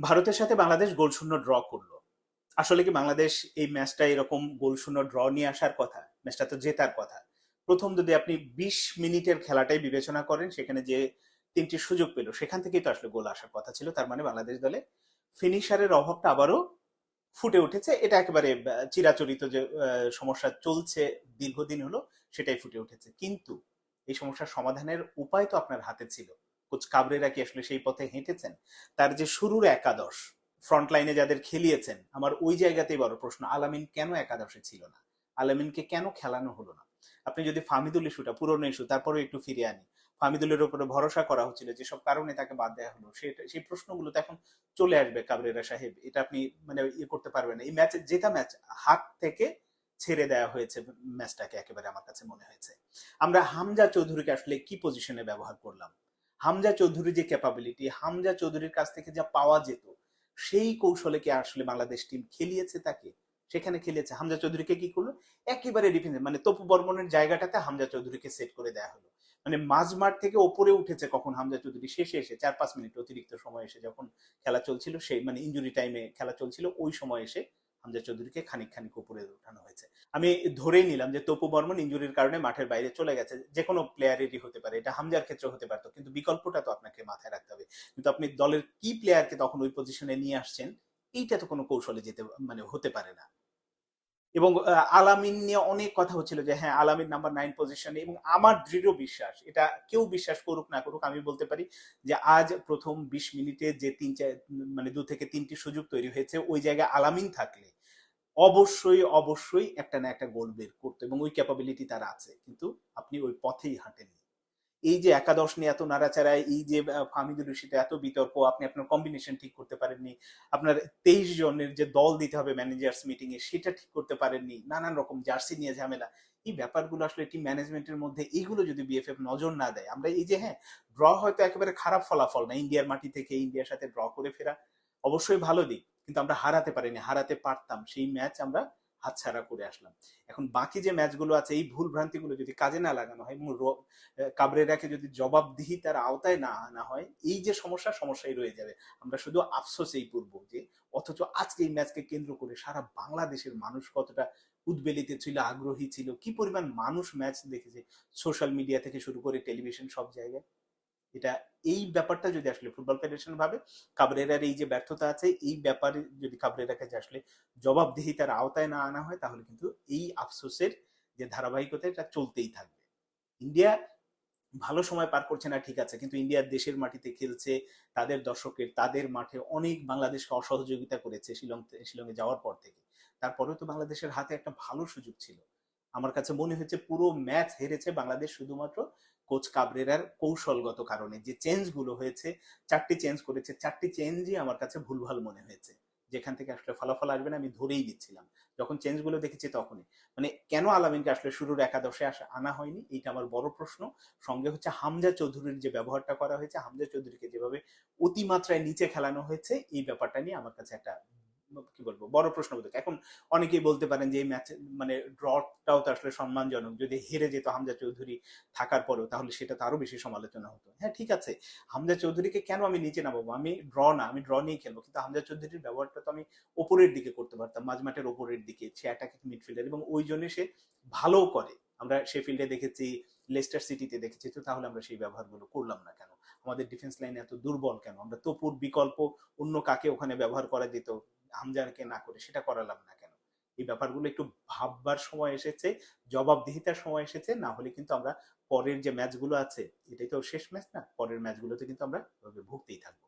ভারতের সাথে বাংলাদেশ গোল শূন্য ড্র করল। আসলে কি বাংলাদেশ এই ম্যাচটা এরকম গোল শূন্য ড্র নিয়ে আসার কথা? ম্যাচটা তো জেতার কথা। প্রথম যদি আপনি বিশ মিনিটের খেলাটাই বিবেচনা করেন, সেখানে যে তিনটি সুযোগ পেল, সেখান থেকেই তো আসলে গোল আসার কথা ছিল। তার মানে বাংলাদেশ দলে ফিনিশারের অভাবটা আবারও ফুটে উঠেছে। এটা একেবারে চিরাচরিত যে সমস্যা চলছে, দীর্ঘদিন হলো, সেটাই ফুটে উঠেছে। কিন্তু এই সমস্যার সমাধানের উপায় তো আপনার হাতে ছিল। কোচ কাবরেরা কি আসলে সেই পথে হেঁটেছেন? তার যে শুরুর একাদশ ফ্রন্ট লাইনে যাদের খেলিয়েছেন, আমার ওই জায়গাতেই বড় প্রশ্ন, আলামিন কেন একাদশে ছিল না? আলামিনকে কেন খেলানো হলো না? আপনি যদি ফামিদুল ইস্যুটা, পুরনো ইস্যু তারপরে একটু ফিরে আনি। ফামিদুলের উপরে ভরসা করা হচ্ছিল যেসব কারণে তাকে বাদ দেওয়া হলো। সেটা সেই প্রশ্নগুলো তো এখন চলে আসবে কাবরেরা সাহেব। এটা আপনি মানে ইয়ে করতে পারবেন এই ম্যাচে জেতা ম্যাচ হাত থেকে ছেড়ে দেওয়া হয়েছে ম্যাচটাকে একেবারে আমার কাছে মনে হয়েছে। আমরা হামজা চৌধুরীকে আসলে কি পজিশনে ব্যবহার করলাম? হামজা চৌধুরীর যে ক্যাপাবিলিটি হামজা চৌধুরীর কাছ থেকে যা পাওয়া যেত, সেই কৌশলে কি আসলে বাংলাদেশ টিম খেলিয়েছে তাকে? সেখানে খেলিয়েছে। হামজা চৌধুরীকে কি করল? একেবারে ডিফেন্স মানে তপু বর্মনের জায়গাটাতে হামজা চৌধুরীকে সেট করে দেওয়া হলো। মানে মাঝমাঠ থেকে ওপরে উঠেছে কখন হামজা চৌধুরী, শেষে এসে চার পাঁচ মিনিট অতিরিক্ত সময় এসে যখন খেলা চলছিল, সেই মানে ইঞ্জুরি টাইমে খেলা চলছিল, ওই সময় এসে হামজা চৌধুরীকে খানিক খানিক উপরে উঠানো হয়েছে। আমি ধরেই নিলাম যে তপু বর্মন ইঞ্জুরির কারণে মাঠের বাইরে চলে গেছে। যে কোনো প্লেয়ারেরই হতে পারে, এটা হামজার ক্ষেত্রে হতে পারতো, কিন্তু বিকল্পটা তো আপনাকে মাথায় রাখতে হবে। কিন্তু আপনি দলের কি প্লেয়ারকে তখন ওই পজিশনে নিয়ে আসছেন, এইটা তো কোনো কৌশলে যেতে মানে হতে পারে না। এবং আলামিন নিয়ে অনেক কথা হচ্ছিল যে হ্যাঁ আলামিন নাম্বার নাইন পজিশনে এবং আমার দৃঢ় বিশ্বাস, এটা কেউ বিশ্বাস করুক না করুক, আমি বলতে পারি যে, আজ প্রথম বিশ মিনিটে যে তিন চার মানে দু থেকে তিনটি সুযোগ তৈরি হয়েছে, ওই জায়গায় আলামিন থাকলে অবশ্যই অবশ্যই একটা না একটা গোল বের করতো এবং ওই ক্যাপাবিলিটি তার আছে, কিন্তু আপনি ওই পথেই হাঁটেননি। এই যে একাদশ নিয়ে এত নাড়াচাড়ায় এই যে আহ, ফাহমিদুর রশিদে এত বিতর্ক আপনি আপনার কম্বিনেশন ঠিক করতে পারেননি। আপনার তেইশ জনের যে দল দিতে হবে ম্যানেজার্স মিটিং এ সেটা ঠিক করতে পারেননি। নানান রকম জার্সি নিয়ে ঝামেলা। এই ব্যাপারগুলো আসলে টিম ম্যানেজমেন্টের মধ্যে এইগুলো যদি বিএফএফ নজর না দেয় আমরা এই যে হ্যাঁ ড্র হয়তো একেবারে খারাপ ফলাফল না ইন্ডিয়ার মাটি থেকে ইন্ডিয়ার সাথে ড্র করে ফেরা। অবশ্যই ভালো দিক কিন্তু আমরা হারাতে পারিনি হারাতে পারতাম। সেই ম্যাচ আমরা হাতছাড়া করে আসলাম। এখন বাকি যে ম্যাচগুলো আছে, এই ভুল ভ্রান্তিগুলো যদি কাজে না লাগানো হয় এবং কাবরেরাকে যদি জবাবদিহি তার আওতায় না আনা হয়, এই যে সমস্যা, সমস্যাই রয়ে যাবে। আমরা শুধু আফসোসেই পূর্ব যে, অথচ আজকে এই ম্যাচকে কেন্দ্র করে সারা বাংলাদেশের মানুষ কতটা উদ্বেলিত ছিল, আগ্রহী ছিল, কি পরিমাণ মানুষ ম্যাচ দেখেছে, সোশ্যাল মিডিয়া থেকে শুরু করে টেলিভিশন সব জায়গায়। এটা এই ব্যাপারটা যদি আসলে ফুটবল ফেডারেশন ভাবে কাবরেরার এই যে ব্যর্থতা আছে, এই ব্যাপারে যদি কাবরেরাকে যে আসলে জবাবদিহিতার আওতায় না আনা হয়, তাহলে কিন্তু এই আফসোসের যে ধারাবাহিকতা, এটা চলতেই থাকবে। ইন্ডিয়া ভালো সময় পার করছে না, ঠিক আছে, কিন্তু ইন্ডিয়ার দেশের মাটিতে খেলছে, তাদের দর্শকের, তাদের মাঠে অনেক বাংলাদেশকে অসহযোগিতা করেছে শিলং, শিলংয়ে যাওয়ার পর থেকে। তারপরেও তো বাংলাদেশের হাতে একটা ভালো সুযোগ ছিল। আমার কাছে মনে হয়েছে পুরো ম্যাচ হেরেছে বাংলাদেশ শুধুমাত্র কোচ কাবরেরার কৌশলগত কারণে যে চেঞ্জগুলো হয়েছে, চারটি চেঞ্জ করেছে, চারটি চেঞ্জই আমার কাছে ভুলভাল মনে হয়েছে। যেখান থেকে আসলে ফলাফল আসবে না, আমি ধরেই দিচ্ছিলাম। যখন চেঞ্জগুলো দেখেছি তখনই। মানে কেন আলামিনকে আসলে শুরুর একাদশে আসা, আনা হয়নি? এইটা আমার বড় প্রশ্ন। সঙ্গে হচ্ছে হামজা চৌধুরীর যে ব্যবহারটা করা হয়েছে, হামজা চৌধুরীকে যেভাবে অতিমাত্রায় নিচে খেলানো হয়েছে, এই ব্যাপারটা নিয়ে আমার কাছে একটা কি বলব? বড় প্রশ্নবোধক। এখন অনেকেই বলতে পারেন যে এই ম্যাচ মানে ড্রটাও তো আসলে সম্মানজনক। যদি হেরে যেত হামজা চৌধুরী থাকার পরেও, তাহলে সেটা তো আরও বেশি সমালোচনা হতো। হ্যাঁ ঠিক আছে। হামজা চৌধুরীকে কেন আমি নিচে নামাবো? আমি ড্র না, আমি ড্র নিয়ে খেলব। কিন্তু হামজা চৌধুরীর ব্যবহারটা তো আমি ওপরের দিকে করতে পারতাম মাঝমাঠের ওপরের দিকে, সে অ্যাটাকিং মিডফিল্ডার এবং ওই জন্য সে ভালো করে। আমরা সে ফিল্ডে দেখেছি লেস্টার সিটিতে দেখেছি, তো তাহলে আমরা সেই ব্যবহারগুলো করলাম না কেন? আমাদের ডিফেন্স লাইন এত দুর্বল কেন? আমরা তপুর বিকল্প অন্য কাকে ওখানে ব্যবহার করা যেত হামজারকে না করে, সেটা করালাম না কেন? এই ব্যাপারগুলো একটু ভাববার সময় এসেছে, জবাবদিহিতার সময় এসেছে, না হলে কিন্তু আমরা পরের যে ম্যাচগুলো আছে, এটাই তো শেষ ম্যাচ না, পরের ম্যাচগুলোতে কিন্তু আমরা ভুগতেই থাকব।